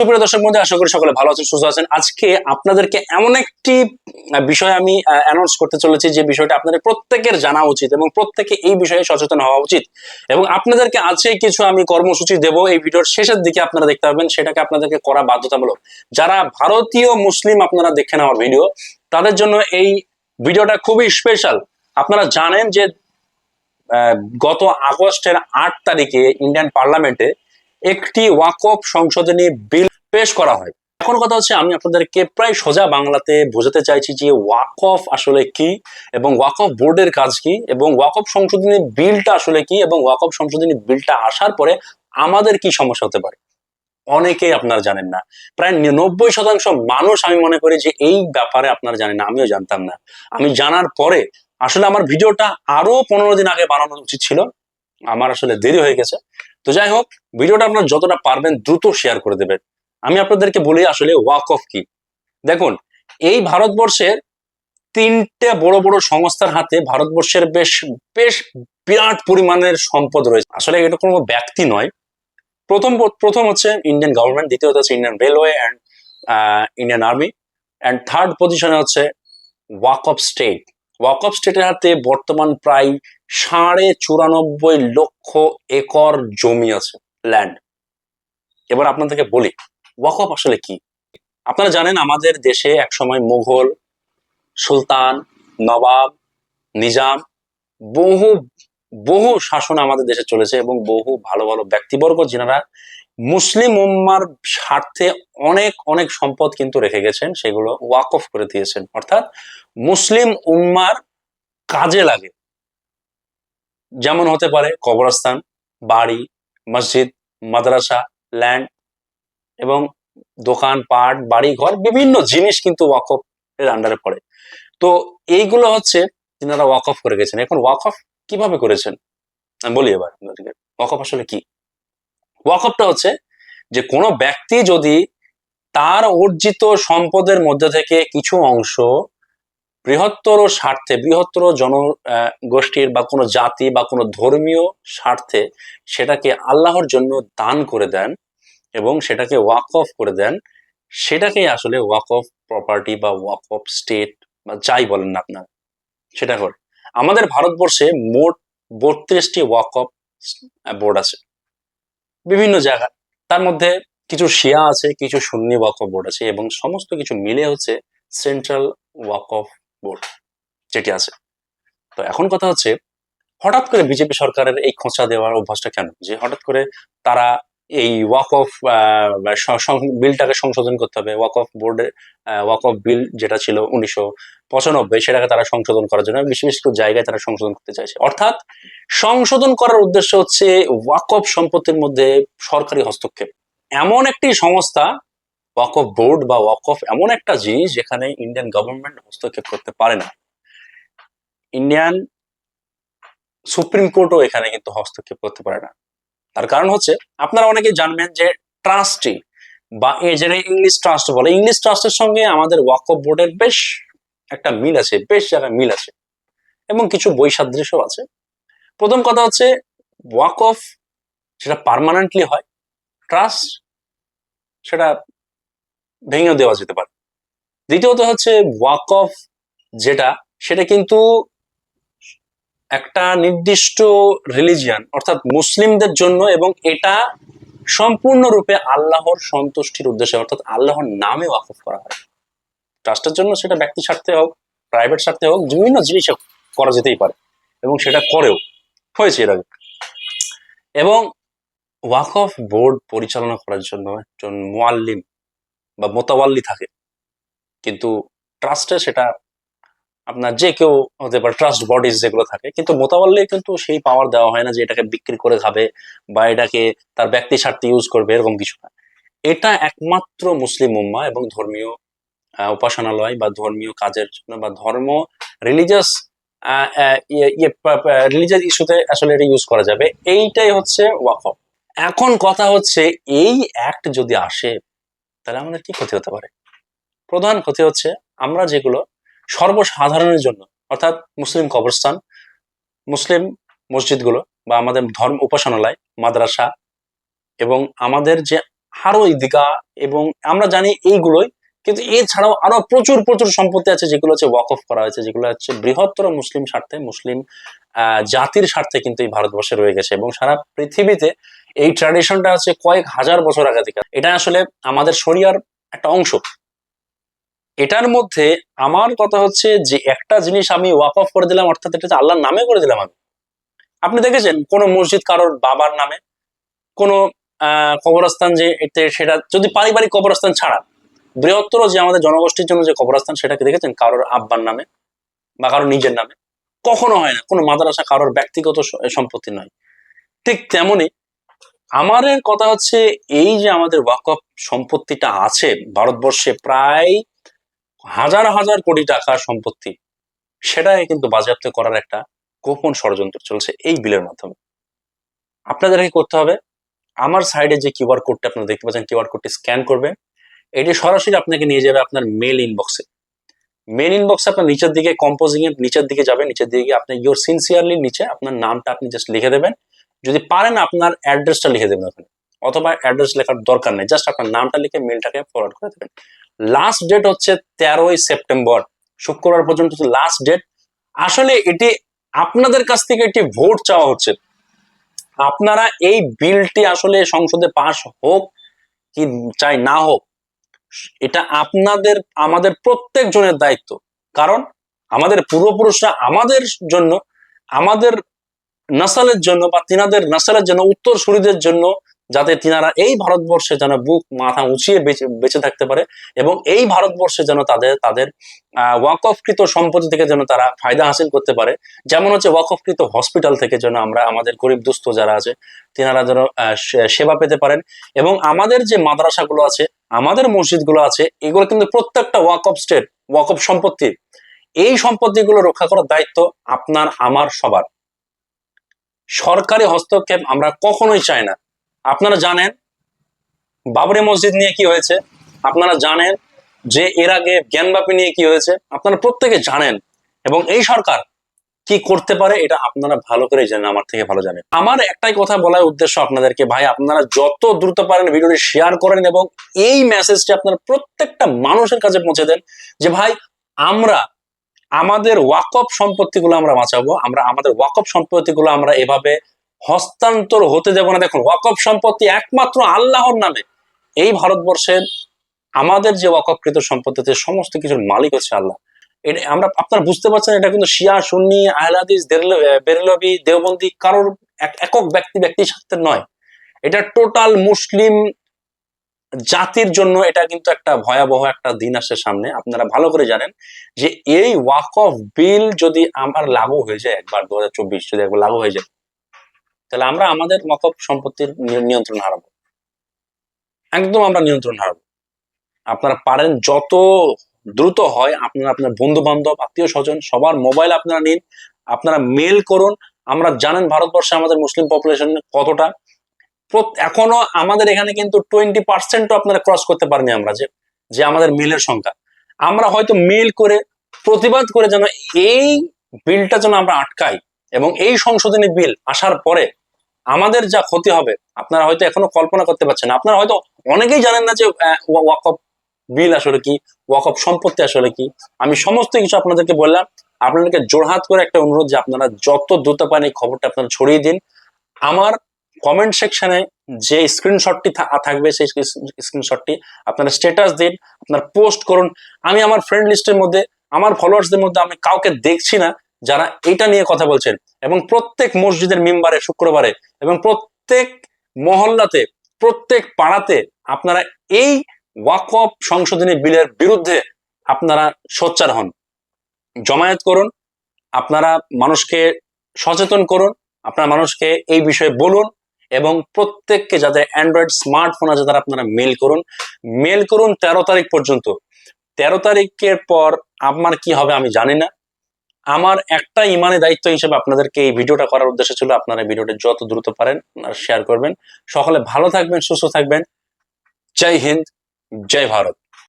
দর্শক মধ্যে আশা করি সকলে ভালো আছেন, সুস্থ আছেন। আজকে আপনাদেরকে এমন একটি বিষয় আমি অ্যানাউন্স করতে চলেছি, যে বিষয়টা আপনাদের প্রত্যেকের জানা উচিত এবং প্রত্যেকে এই বিষয়ে সচেতন হওয়া উচিত। এবং আপনাদেরকে আছে কিছু আমি কর্মসূচি দেব, এই ভিডিওর শেষের দিকে আপনারা দেখতে পাবেন, সেটাকে আপনাদেরকে করা বাধ্যতামূলক। যারা ভারতীয় মুসলিম আপনারা দেখেন আমার ভিডিও, তাদের জন্য এই ভিডিওটা খুবই স্পেশাল আপনারা জানেন যে গত আগস্টের আট তারিখে ইন্ডিয়ান পার্লামেন্টে একটি ওয়াকফ সংশোধনী বিল পেশ করা হয়। এখন কথা হচ্ছে আমি আপনাদেরকে প্রায় সোজা বাংলাতে বোঝাতে চাইছি যে ওয়াকফ আসলে কি এবং ওয়াকফ বোর্ডের কাজ কি এবং ওয়াকফ সংশোধনী বিলটা আসলে কি এবং ওয়াকফ সংশোধনী বিলটা আসার পরে আমাদের কি সমস্যা হতে পারে? অনেকেই আপনারা জানেন না। প্রায় নব্বই শতাংশ মানুষ আমি মনে করি যে এই ব্যাপারে আপনারা জানেন না, আমিও জানতাম না। আমি জানার পরে আসলে আমার ভিডিওটা আরও পনেরো দিন আগে বানানো উচিত ছিল। আমার আসলে দেরি হয়ে গেছে। তো যাই হোক, ভিডিওটা আপনার যতটা পারবেন দ্রুত শেয়ার করে দেবেন। আমি আপনাদেরকে বলি আসলে ওয়াক অফ কি। দেখুন, এই ভারতবর্ষের তিনটে বড় বড় সংস্থার হাতে ভারতবর্ষের বেশ বেশ বিরাট পরিমাণের সম্পদ রয়েছে। আসলে এটা কোনো ব্যক্তি নয়। প্রথম প্রথম হচ্ছে ইন্ডিয়ান গভর্নমেন্ট দ্বিতীয়ত হচ্ছে Indian railway and Indian army and third পজিশনে হচ্ছে ওয়াক অফ স্টেট ওয়াক অফ স্টেটের হাতে বর্তমান প্রায় সাড়ে চুরানব্বই লক্ষ একর জমি আছে ল্যান্ড এবার আপনাদেরকে বলি ওয়াকফ আসলে কি? আপনারা জানেন আমাদের দেশে একসময় মুঘল, সুলতান, নবাব, নিজাম বহু বহু শাসন আমাদের দেশে চলেছে এবং বহু ভালো ভালো ব্যক্তিবর্গ যিনারা মুসলিম উম্মার স্বার্থে অনেক অনেক সম্পদ কিন্তু রেখে গেছেন, সেগুলো ওয়াকফ করে দিয়েছেন। অর্থাৎ মুসলিম উম্মার কাজে লাগে। যেমন হতে পারে কবরস্থান, বাড়ি, মসজিদ, মাদ্রাসা ল্যান্ড এবং দোকান পাট বাড়ি ঘর বিভিন্ন জিনিস কিন্তু ওয়াকফ এর আন্ডারে পড়ে। তো এইগুলো হচ্ছে তিনারা ওয়াকফ করে গেছেন। এখন ওয়াকফ কীভাবে করেছেন? আমি বলি এবার ওয়াকফ আসলে কি? ওয়াকফটা হচ্ছে যে কোনো ব্যক্তি যদি তার অর্জিত সম্পদের মধ্যে থেকে কিছু অংশ বৃহত্তর স্বার্থে বৃহত্তর জন আহ, গোষ্ঠীর বা কোনো জাতি বা কোনো ধর্মীয় স্বার্থে সেটাকে আল্লাহর জন্য দান করে দেন এবং সেটাকে ওয়াক অফ করে দেন, সেটাকেই আসলে ওয়াক অফ প্রপার্টি বা ওয়াক অফ স্টেট বা যাই বলেন না আপনার সেটা করে। আমাদের ভারতবর্ষে মোট বত্রিশটি ওয়াক অফ বোর্ড আছে, বিভিন্ন জায়গায়। তার মধ্যে কিছু শিয়া আছে, কিছু সুন্নি ওয়াক অফ বোর্ড আছে এবং সমস্ত কিছু মিলে হচ্ছে সেন্ট্রাল ওয়াক অফ বোর্ড যেটি আছে। তো এখন কথা হচ্ছে, হঠাৎ করে বিজেপি সরকারের এই খোঁচা দেওয়ার অভ্যাসটা কেন? যে হঠাৎ করে তারা এই ওয়াক অফ বিলটাকে সংশোধন করতে হবে। ওয়াক অফ বোর্ডে ওয়াক অফ বিল যেটা ছিল উনিশশো পঁচানব্বই, সেটাকে তারা সংশোধন করার জন্য বেশ বেশ কিছু জায়গায় তারা সংশোধন করতে চাইছে। অর্থাৎ সংশোধন করার উদ্দেশ্য হচ্ছে ওয়াক অফ সম্পত্তির মধ্যে সরকারি হস্তক্ষেপ। এমন একটি সংস্থা ওয়াক অফ বোর্ড বা ওয়াক অফ এমন একটা জিনিস যেখানে ইন্ডিয়ান গভর্নমেন্ট হস্তক্ষেপ করতে পারে না। ইন্ডিয়ান সুপ্রিম কোর্টও এখানে কিন্তু হস্তক্ষেপ করতে পারে না। তার কারণ হচ্ছে, আপনারা অনেকে জানবেন যে ট্রাস্টি বা এ যেটা ইংলিশ ট্রাস্ট বলে ইংলিশ ট্রাস্টের সঙ্গে আমাদের ওয়াকফ বোর্ডের বেশ একটা মিল আছে, বেশ জায়গায় মিল আছে এবং কিছু বৈসাদৃশ্যও আছে। প্রথম কথা হচ্ছে, ওয়াকফ সেটা পার্মানেন্টলি হয় ট্রাস্ট সেটা ভেঙেও দেওয়া যেতে পারে। দ্বিতীয়ত হচ্ছে, ওয়াকফ যেটা, সেটা কিন্তু একটা নির্দিষ্ট রিলিজিয়ান অর্থাৎ মুসলিমদের জন্য এবং এটা সম্পূর্ণরূপে আল্লাহর সন্তুষ্টির উদ্দেশ্যে, অর্থাৎ আল্লাহর নামে ওয়াকফ করা হয়। ট্রাস্টের জন্য সেটা ব্যক্তি স্বার্থে হোক প্রাইভেট স্বার্থে হোক, বিভিন্ন জিনিস করা যেতেই পারে এবং সেটা করেও, হয়েছে এর আগে। এবং ওয়াকফ বোর্ড পরিচালনা করার জন্য একজন মোয়াল্লিম বা মোতাওয়াল্লি থাকে। কিন্তু ট্রাস্টে সেটা আপনার যে কেউ হতে পারে ট্রাস্ট বডিজ যেগুলো থাকে, কিন্তু মোতাবাল্লি কিন্তু সেই পাওয়ার দেওয়া হয় না যে এটাকে বিক্রি করে খাবে বা এটাকে তার ব্যক্তি স্বার্থে ইউজ করবে, এরকম কিছু না। এটা একমাত্র মুসলিম উম্মা এবং ধর্মীয় উপাসনালয় বা ধর্মীয় কাজের জন্য বা ধর্ম রিলিজিয়াস রিলিজিয়াস ইস্যুতে আসলে এটা ইউজ করা যাবে। এইটাই হচ্ছে ওয়াকফ। এখন কথা হচ্ছে, এই অ্যাক্ট যদি আসে, তাহলে আমাদের কি ক্ষতি হতে পারে? প্রধান ক্ষতি হচ্ছে, আমরা যেগুলো সর্বসাধারণের জন্য, অর্থাৎ মুসলিম কবরস্থান, মুসলিম মসজিদগুলো বা আমাদের ধর্ম উপাসনালয়, মাদ্রাসা এবং আমাদের যে হারোই দিঘা এবং আমরা জানি এইগুলোই, কিন্তু এছাড়াও আরও প্রচুর প্রচুর সম্পত্তি আছে যেগুলো হচ্ছে ওয়াক অফ করা হয়েছে, যেগুলো হচ্ছে বৃহত্তর মুসলিম স্বার্থে, মুসলিম জাতির স্বার্থে কিন্তু এই ভারতবর্ষে রয়ে গেছে এবং সারা পৃথিবীতে এই ট্র্যাডিশনটা হচ্ছে কয়েক হাজার বছর আগে থেকে। এটা আসলে আমাদের শরিয়ার একটা অংশ। এটার মধ্যে আমার কথা হচ্ছে যে একটা জিনিস আমি ওয়াক অফ করে দিলাম, অর্থাৎ এটা আল্লাহর নামে করে দিলাম আমি। আপনি দেখেছেন কোন মসজিদ কারোর বাবার নামে, কোন কবরস্থান যে এতে সেটা, যদি পারিবারিক কবরস্থান ছাড়া, বৃহত্তর যে আমাদের জনগোষ্ঠীর জন্য যে কবরস্থান সেটাকে দেখেছেন কারোর আব্বার নামে বা কারোর নিজের নামে? কখনো হয় না, কোনো মাদ্রাসা কারোর ব্যক্তিগত সম্পত্তি নয়। ঠিক তেমনি আমার কথা হচ্ছে এই যে আমাদের ওয়াকফ সম্পত্তিটা আছে ভারতবর্ষে প্রায় হাজার হাজার কোটি টাকার সম্পত্তি, সেটাই কিন্তু বাজেয়াপ্ত করার একটা গোপন ষড়যন্ত্র চলছে এই বিলের মাধ্যমে। আপনাদেরকে করতে হবে? আমার সাইডে যে কিউআর কোডটা আপনারা দেখতে পাচ্ছেন কিউআর কোডটি স্ক্যান করবেন। এটি সরাসরি আপনাকে নিয়ে যাবে আপনার মেল ইনবক্সে মেল ইনবক্সে আপনার নিচের দিকে কম্পোজিং এর নিচের দিকে যাবে, নিচের দিকে আপনি ইয়োর সিনসিয়ারলি নিচে আপনার নামটা আপনি জাস্ট লিখে দেবেন। যদি পারেন আপনার অ্যাড্রেসটা লিখে দেবেন ওখানে, অথবা অ্যাড্রেস লেখার দরকার নেই জাস্ট আপনার নামটা লিখে মেলটাকে ফরওয়ার্ড করে দেবেন। লাস্ট ডেট হচ্ছে তেরোই সেপ্টেম্বর শুক্রবার পর্যন্ত লাস্ট ডেট আসলে এটি আপনাদের কাছ থেকে একটি ভোট চাওয়া হচ্ছে। আপনারা এই বিলটি আসলে সংসদে পাশ হোক কি চাই না হোক, এটা আপনাদের, আমাদের প্রত্যেক জনের দায়িত্ব। কারণ আমাদের পূর্বপুরুষরা আমাদের জন্য, আমাদের নাসালের জন্য বা তিনাদের নাসালের জন্য উত্তর সুরীদের জন্য যাতে তিনারা এই ভারতবর্ষে যেন বুক, মাথা উঁচিয়ে বেঁচে থাকতে পারে এবং এই ভারতবর্ষে যেন তাদের তাদের ওয়াকফকৃত সম্পত্তি থেকে যেন তারা ফায়দা হাসিল করতে পারে। যেমন হচ্ছে ওয়াকফকৃত হসপিটাল থেকে যেন আমরা আমাদের গরিব দুস্থ যারা আছে, তিনারা যেন সেবা পেতে পারেন এবং আমাদের যে মাদ্রাসাগুলো আছে, আমাদের মসজিদগুলো আছে, এগুলো কিন্তু প্রত্যেকটা ওয়াকফ স্টেট, ওয়াকফ সম্পত্তি, এই সম্পত্তিগুলো রক্ষা করার দায়িত্ব আপনার, আমার, সবার। সরকারি হস্তক্ষেপ আমরা কখনোই চাই না। আপনারা জানেন বাবরি মসজিদ নিয়ে কি হয়েছে? আপনারা জানেন যে এর আগে জ্ঞানবাপী নিয়ে কি হয়েছে? আপনারা প্রত্যেকে জানেন। এবং এই সরকার কি করতে পারে এটা আপনারা ভালো করে জানেন, আমার থেকে ভালো জানেন। আমার একটাই কথা বলার উদ্দেশ্য আপনাদেরকে, ভাই, আপনারা যত দ্রুত পারেন ভিডিওটি শেয়ার করেন এবং এই মেসেজটি আপনারা প্রত্যেকটা মানুষের কাছে পৌঁছে দেন যে, ভাই, আমরা আমাদের ওয়াকফ সম্পত্তিগুলো আমরা বাঁচাবো, আমরা আমাদের ওয়াকফ সম্পত্তিগুলো আমরা এভাবে হস্তান্তর হতে দেব না। দেখুন, ওয়াকফ সম্পত্তি একমাত্র আল্লাহর নামে। এই ভারতবর্ষের আমাদের যে ওয়াকফকৃত সম্পত্তিতে সমস্ত কিছুর মালিক হচ্ছে আল্লাহ। এটা আমরা, আপনারা বুঝতে পারছেন, এটা কিন্তু শিয়া, সুন্নি, আহলাদিস বেরলবি, দেওবন্দি কারোর এক- একক ব্যক্তি ব্যক্তির সাথে নয়। এটা টোটাল মুসলিম জাতির জন্য এটা কিন্তু একটা ভয়াবহ একটা দিন আসে সামনে। আপনারা ভালো করে জানেন যে এই ওয়াক অফ বিল যদি আমার লাগু হয়ে যায় একবার দু হাজার চব্বিশ যদি একবার লাগু হয়ে যায় তাহলে আমরা আমাদের অফ সম্পত্তির নিয়ন্ত্রণ হারাবো। একদম আমরা নিয়ন্ত্রণ হারাবো। আপনারা পারেন যত দ্রুত হয়, আপনারা আপনার বন্ধু বান্ধব আত্মীয় স্বজন সবার মোবাইল আপনারা নিন, আপনারা মেল করুন, আমরা জানেন ভারতবর্ষে আমাদের মুসলিম পপুলেশন কতটা। এখনও আমাদের এখানে কিন্তু টোয়েন্টি পার্সেন্টও আপনারা ক্রস করতে পারেনি আমরা, যে যে আমাদের মেলের সংখ্যা। আমরা হয়তো মেল করে প্রতিবাদ করে যেন এই বিলটা যেন আমরা আটকাই এবং এই সংশোধনী বিল আসার পরে আমাদের যা ক্ষতি হবে, আপনারা হয়তো এখনও কল্পনা করতে পারছেন আপনারা হয়তো অনেকেই জানেন না যে ওয়াকফ বিল আসলে কি, ওয়াকফ সম্পত্তি আসলে কি। আমি সমস্ত কিছু আপনাদেরকে বললাম। আপনাদেরকে জোরহাত করে একটা অনুরোধ যে, আপনারা যত দ্রুত পান এই খবরটা আপনারা ছড়িয়ে দিন। আমার কমেন্ট সেকশনে যে স্ক্রিনশটটি থাকবে, সেই স্ক্রিনশটটি আপনারা স্ট্যাটাস দিন, আপনার পোস্ট করুন। আমি আমার ফ্রেন্ড লিস্টের মধ্যে, আমার ফলোয়ার্সদের মধ্যে আমি কাউকে দেখছি না। যারা এটা নিয়ে কথা বলছেন। এবং প্রত্যেক মসজিদের মেম্বারে শুক্রবারে এবং প্রত্যেক মহল্লাতে, প্রত্যেক পাড়াতে আপনারা এই ওয়াকফ সংশোধনী বিলের বিরুদ্ধে আপনারা সোচ্চার হন। জমায়েত করুন, আপনারা মানুষকে সচেতন করুন, আপনারা মানুষকে এই বিষয়ে বলুন এবং প্রত্যেককে যাদের অ্যান্ড্রয়েড স্মার্টফোন আছে তারা আপনারা মেল করুন। মেল করুন তেরো তারিখ পর্যন্ত। তেরো তারিখের পর আমার কি হবে আমি জানি না। আমার একটা ইমানে দায়িত্ব হিসেবে আপনাদেরকে এই ভিডিওটা করার উদ্দেশ্য ছিল আপনারা ভিডিওটা যত দ্রুত পারেন শেয়ার করবেন। সকলে ভালো থাকবেন, সুস্থ থাকবেন। জয় হিন্দ, জয় ভারত।